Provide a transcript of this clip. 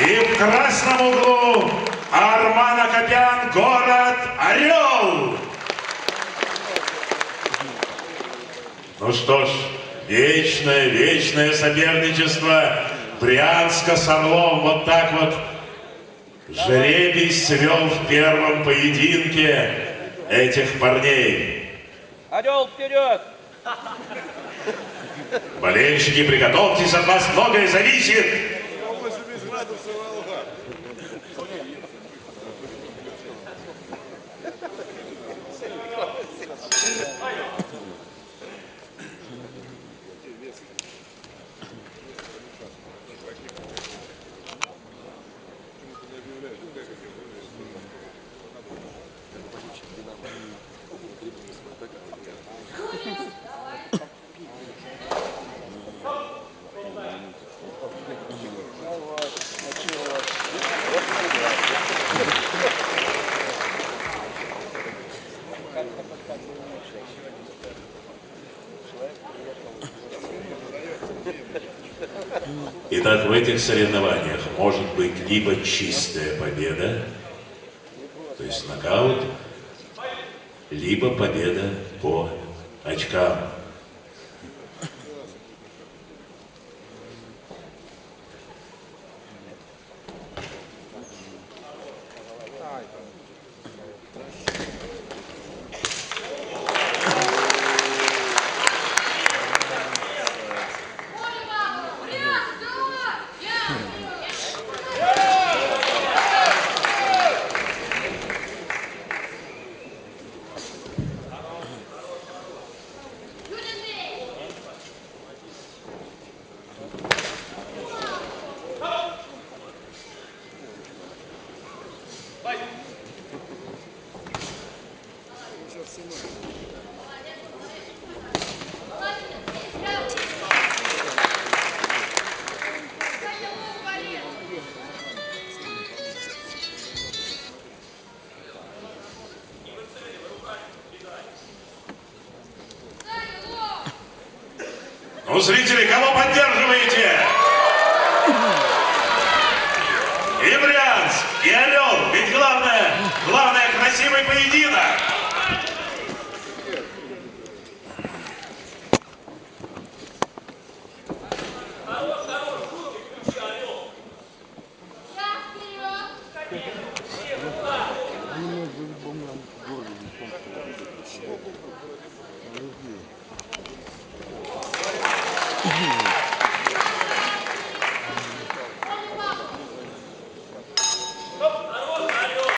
И в красном углу Арман Акопян, город Орел. Ну что ж, вечное, вечное соперничество Брянска с Орлом. Вот так вот жребий свел в первом поединке этих парней. Орел вперед! Болельщики, приготовьтесь, от вас многое зависит. Итак, в этих соревнованиях может быть либо чистая победа, то есть нокаут, либо победа по очкам. Ну, зрители, кого поддерживаете? И Брянск, и Орел. Ведь главное, главное красивый поединок. Thank you.